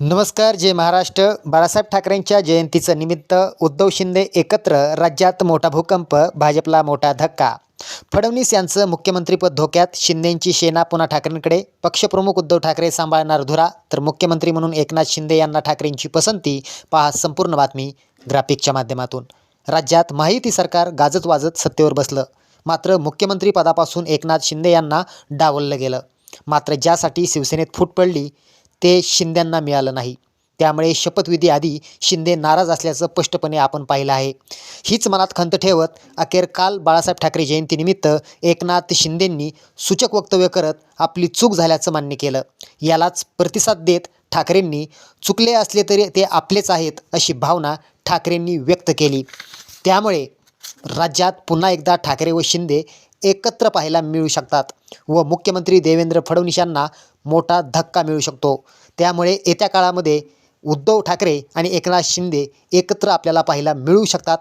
नमस्कार जय महाराष्ट्र. बाळासाहेब ठाकरेंच्या जयंतीचं निमित्त उद्धव शिंदे एकत्र राज्यात मोठा भूकंप भाजपला मोठा धक्का. फडणवीस यांचं मुख्यमंत्रीपद धोक्यात शिंदेंची सेना पुन्हा ठाकरेंकडे. पक्षप्रमुख उद्धव ठाकरे सांभाळणार धुरा तर मुख्यमंत्री म्हणून एकनाथ शिंदे यांना ठाकरेंची पसंती. पहा संपूर्ण बातमी ग्राफिकच्या माध्यमातून. राज्यात माहिती सरकार गाजत वाजत सत्तेवर बसलं. मात्र मुख्यमंत्री पदापासून एकनाथ शिंदे यांना डावललं गेलं. मात्र ज्यासाठी शिवसेनेत फूट पडली ते शिंद्यांना मिळालं नाही. त्यामुळे शपथविधी आधी शिंदे नाराज असल्याचं स्पष्टपणे आपण पाहिलं आहे. हीच मनात खंत ठेवत अखेर काल बाळासाहेब ठाकरे जयंतीनिमित्त एकनाथ शिंदेंनी सूचक वक्तव्य करत आपली चूक झाल्याचं मान्य केलं. यालाच प्रतिसाद देत ठाकरेंनी चुकले असले तरी ते आपलेच आहेत अशी भावना ठाकरेंनी व्यक्त केली. त्यामुळे राज्यात पुन्हा एकदा ठाकरे व शिंदे एकत्र पाहायला मिळू शकतात व मुख्यमंत्री देवेंद्र फडणवीस यांना मोठा धक्का मिळू शकतो. त्यामुळे येत्या काळामध्ये उद्धव ठाकरे आणि एकनाथ शिंदे एकत्र आपल्याला पाहायला मिळू शकतात.